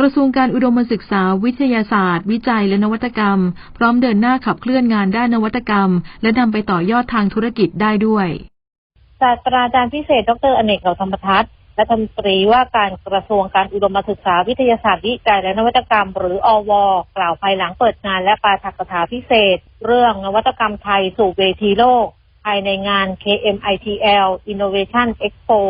กระทรวงการอุดมศึกษา วิทยาศาสตร์ วิจัยและนวัตกรรม พร้อมเดินหน้าขับเคลื่อนงานด้านนวัตกรรม และนำไปต่อยอดทางธุรกิจได้ด้วยศาสตราจารย์พิเศษ ดรอเนกเหล่าธรรมทัศน์รัฐมนตรีว่าการกระทรวงการอุดมศึกษาวิทยาศาสตร์วิจัยและนวัตกรรม หรืออว กล่าวภายหลังเปิดงานและปาฐกถาพิเศษ เรื่องนวัตกรรมไทยสู่เวทีโลก ภายในงาน KMITL Innovation Expo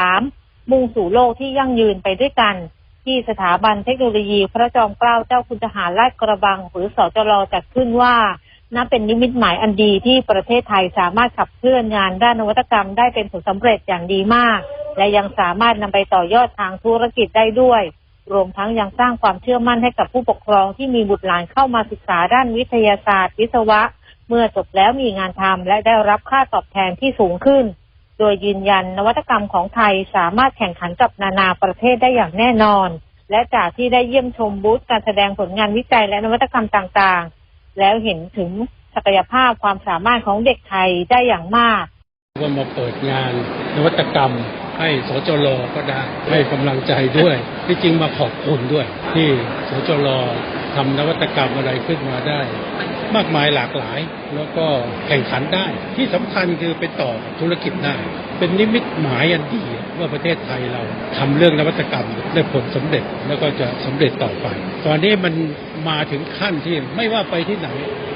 2023 มุ่งสู่โลกที่ยั่งยืนไปด้วยกัน ที่สถาบันเทคโนโลยีพระจอมเกล้าเจ้าคุณทหารราชกระบัง หรือสจรจัดขึ้นว่านับเป็นนิมิตหมายอันดีที่ประเทศไทยสามารถขับเคลื่อนงานด้านนวัตกรรมได้เป็นผลสำเร็จอย่างดีมาก และยังสามารถนำไปต่อยอดทางธุรกิจได้ด้วย รวมทั้งยังสร้างความเชื่อมั่นให้กับผู้ปกครองที่มีบุตรหลานเข้ามาศึกษาด้านวิทยาศาสตร์ วิศวะ เมื่อจบแล้วมีงานทำและได้รับค่าตอบแทนที่สูงขึ้น โดยยืนยันนวัตกรรมของไทยสามารถแข่งขันกับนานาประเทศได้อย่างแน่นอน และจากที่ได้เยี่ยมชมบูธการแสดงผลงานวิจัยและนวัตกรรมต่างๆ แล้วเห็นถึงศักยภาพความสามารถของเด็กไทยได้อย่างมากก็มาเปิดงานนวัตกรรมให้สจรก็ได้ให้กำลังใจด้วย ที่จริงมาขอบคุณด้วย ที่สจรทำนวัตกรรมอะไรขึ้นมาได้ มากมายหลากหลาย แล้วก็แข่งขันได้ ที่สำคัญคือไปต่อธุรกิจได้ เป็นนิมิตหมายอันดีว่าประเทศไทยเราทำเรื่องนวัตกรรมได้ผลสำเร็จแล้วก็จะสำเร็จต่อไป ตอนนี้มันมาถึงขั้นที่ไม่ว่าไปที่ไหน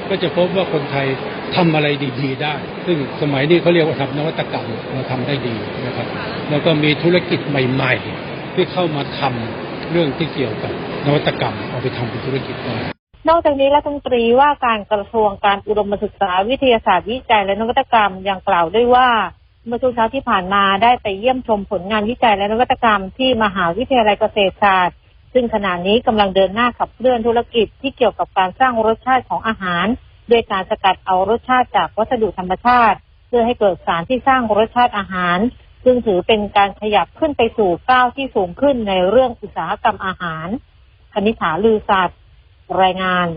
ก็จะพบว่าคนไทยทำอะไรดีๆได้ ซึ่งสมัยนี้เขาเรียกว่าทำนวัตกรรมเราทำได้ดีนะครับ แล้วก็มีธุรกิจใหม่ ๆ ที่เข้ามาทำเรื่องที่เกี่ยวกับนวัตกรรมเอาไปทำเป็นธุรกิจได้ นอกจากนี้รัฐมนตรีว่าการกระทรวงการอุดมศึกษาวิทยาศาสตร์วิจัยและนวัตกรรมยังกล่าวด้วยว่าเมื่อช่วงเช้าที่ผ่านมาได้ไปเยี่ยมชมผลงานวิจัยและนวัตกรรมที่มหาวิทยาลัยเกษตรศาสตร์ ซึ่งขณะนี้กำลังเดินหน้าขับเคลื่อนธุรกิจที่เกี่ยวกับการสร้างรสชาติของอาหาร ด้วยการสกัดเอารสชาติจากวัสดุธรรมชาติ เพื่อให้เกิดสารที่สร้างรสชาติอาหาร ซึ่งถือเป็นการขยับขึ้นไปสู่ก้าวที่สูงขึ้นในเรื่องอุตสาหกรรมอาหารคณิษฐาลือศาสตว์ รายงาน